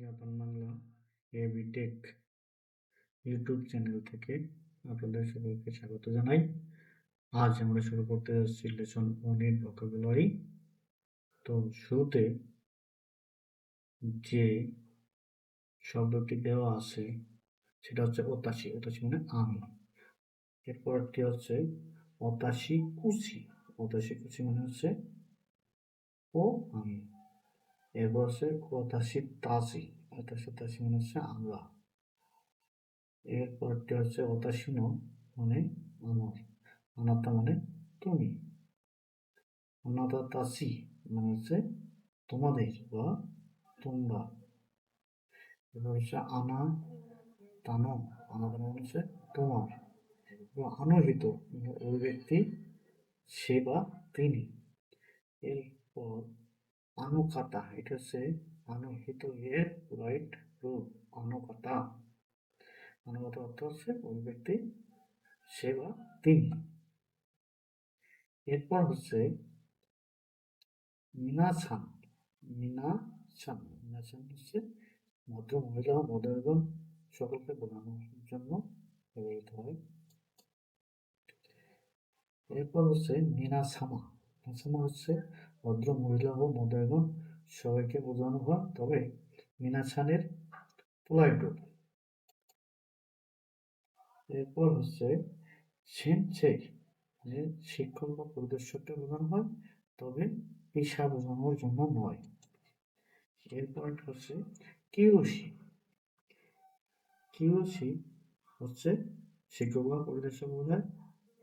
Japan Bangla AB tech YouTube channel থেকে আপনাদের সকলকে স্বাগত জানাই। আজ আমরা শুরু করতে যাচ্ছি লেসন ওয়ানের ভোকাবুলারি তো শুরুতে যে শব্দটি দেওয়া আছে, সেটা হচ্ছে ওতাশি ওতাশি মানে আম। এরপরটি হচ্ছে অতাশি কুচি অতাশি কুচি মানে হচ্ছে ও আমি। এরপর হচ্ছে ওতাশি তাসি ওতাশি তাসি মানে হচ্ছে আমরা। এরপরটি হচ্ছে ওতাশিনো মানে আমার, অনাথা মানে তুমি। অনাথা তাসি মানে হচ্ছে তোমাদের বা তোমরা। এবার হচ্ছে আনা তানো আনাতা মানে হচ্ছে তোমার। এবং আনহিত ওই ব্যক্তি সে বা তিনি। এরপর আনুকাতা এটা হচ্ছে আনুহিত এর রাইট রূপ আনুকাতা আনুগত অর্থ হচ্ছে ওই ব্যক্তি সে বা তিনি এরপর হচ্ছে মিনাছান মিনাছান মিনাছান হচ্ছে ভদ্র মহিলা ভদ্রগণ সকলকে বোঝানোর জন্য ব্যবহৃত হয়। এরপর হচ্ছে মিনাসামা মিনাসামা হচ্ছে ভদ্র মহিলা ও মদয়গণ সবাইকে বোঝানো হয়, তবে মিনাছানের পোলাইট রূপ। এরপর হচ্ছে সেনসেই যে শিক্ষক বা পরিদর্শককে বোঝানো হয়, তবে পেশা বোঝানোর জন্য নয়। এরপর হচ্ছে কিউসি কিউসি হচ্ছে শিক্ষক বা পরিদর্শক বোঝায়,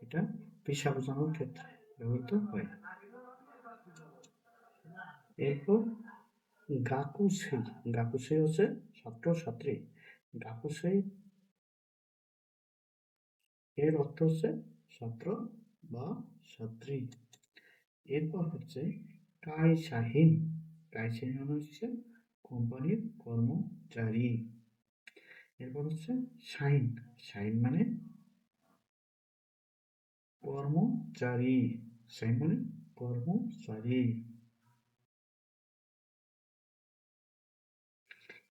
এটা পেশা বোঝানোর ক্ষেত্রে ব্যবহৃত হয়। এরপর গাকুসেই গাকুসেই হচ্ছে ছাত্র ছাত্রী। গাকুসেই এর অর্থ হচ্ছে ছাত্র বা ছাত্রী। এরপর হচ্ছে কাইসাহীন কাইসাহীন মানে হচ্ছে কোম্পানির কর্মচারী। এরপর হচ্ছে শাইন শাইন মানে কর্মচারী। শাইন মানে কর্মচারী।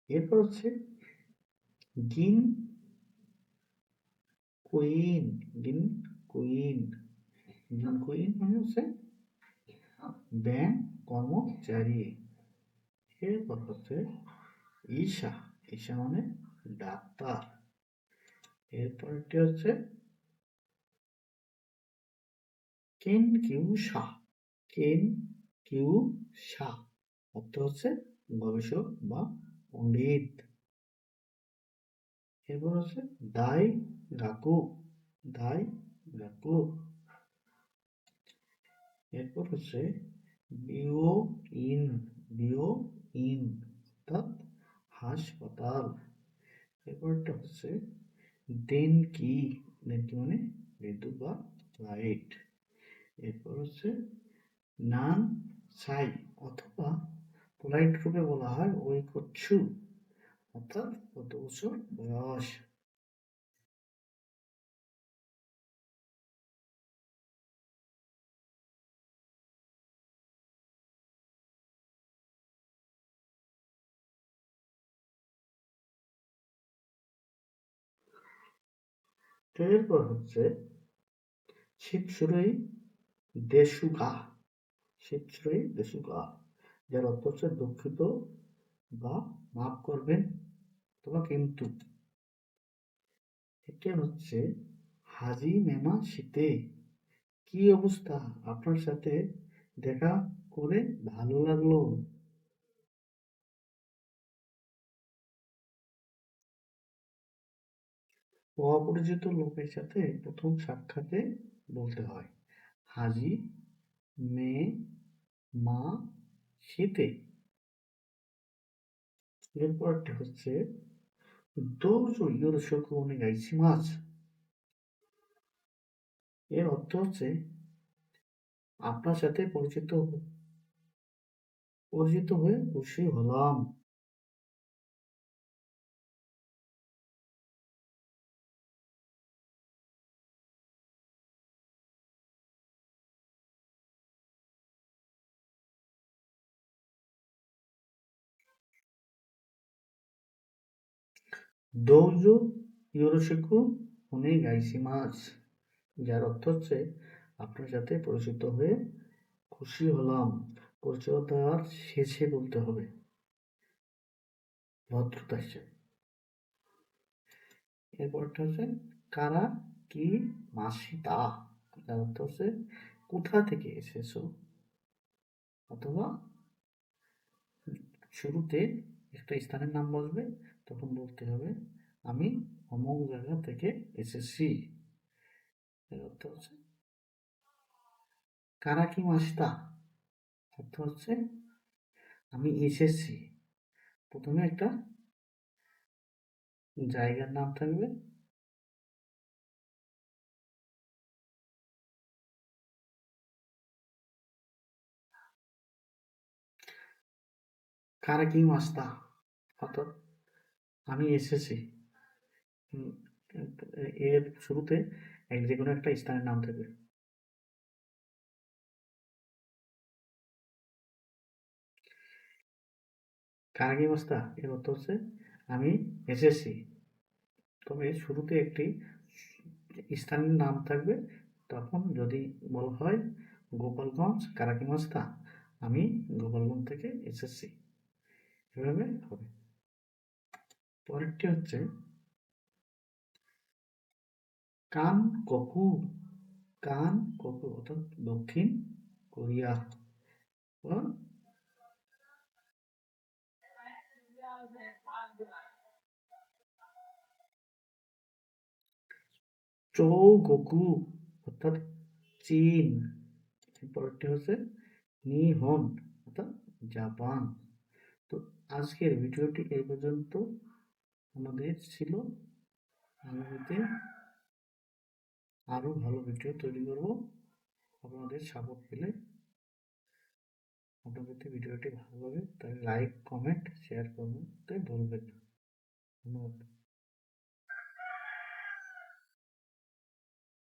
এরপর হচ্ছে গিন কুইন গিন কুইন গিন কুইন মানে হচ্ছে ব্যাংক কর্মচারী। এরপর হচ্ছে ঈশা ঈশা মানে ডাক্তার। এরপরটি হচ্ছে কেন কিউ শাহ কেন কিউ শাহ অর্থ হচ্ছে গবেষক বা পণ্ডিত। এরপর হচ্ছে দাই গাকু দাই গাকু এরপর হচ্ছে, বিও ইন বিও ইন। অর্থাৎ হাসপাতাল। এরপরটা হচ্ছে, দেন কি? দেন কি মানে বিদ্যুৎ বা লাইট। এরপর হচ্ছে, নান সাই অথবা পোলাইট রূপে বলা হয় ওই করছু অর্থাৎ কত বছর বয়স। এরপর হচ্ছে শীতশুরই দেশুগা শীতশুরই দেশুগা। যার অর্থ হচ্ছে দুঃখিত বা মাফ করবেন অথবা কিন্তু। এটা হচ্ছে, হাজি মেমা শীতে কি অবস্থা? আপনার সাথে দেখা করে ভালো লাগল। অপরিচিত লোকের সাথে প্রথম সাক্ষাতে বলতে হয়, হাজি মে মা শীতে এরপরটি হচ্ছে দোজো গাইছি মাছ। এর অর্থ হচ্ছে আপনার সাথে পরিচিত পরিচিত হয়ে খুশি হলাম। দৌজু ইউরোশিকু উনি গাইসি মাছ, যার অর্থ হচ্ছে আপনার সাথে পরিচিত হয়ে খুশি হলাম। পরিচয়তার শেষে বলতে হবে। ভদ্রতা হিসেবে। এরপরটা হচ্ছে, কারা, কি, মাসি, তা, যার অর্থ হচ্ছে, কোথা থেকে এসেছ? অথবা, শুরুতে একটা স্থানের নাম বসবে, তখন বলতে হবে, আমি অমুক জায়গা থেকে এসেছি। এর অর্থ হচ্ছে কারা কি মাসিতা অর্থ হচ্ছে আমি এসেছি। প্রথমে একটা জায়গার নাম থাকবে কারা কি মাস্তা অর্থাৎ আমি এসেছি। এর শুরুতে এক যে কোনো একটা স্থানের নাম থাকবে কারাগি মাস্তা এর অর্থ হচ্ছে আমি এসেছি। তবে শুরুতে একটি স্থানের নাম থাকবে। তখন যদি বলা হয় গোপালগঞ্জ কারাকি মাস্তা আমি গোপালগঞ্জ থেকে এসেছি। এভাবে হবে। পরেরটি হচ্ছে, কান ককু কান ককু অর্থাৎ দক্ষিণ কোরিয়া চৌগকু অর্থাৎ চীন। পরেরটি হচ্ছে, নিহন অর্থাৎ জাপান। তো আজকের ভিডিওটি এই পর্যন্ত। আমাদের ছিল আগামীতে আরও ভালো ভিডিও তৈরি করব। আপনাদের সাপোর্ট পেলে আপনাদের ভিডিওটি ভালো লাগে তাহলে লাইক কমেন্ট শেয়ার করতে ভুলবেন না। ধন্যবাদ।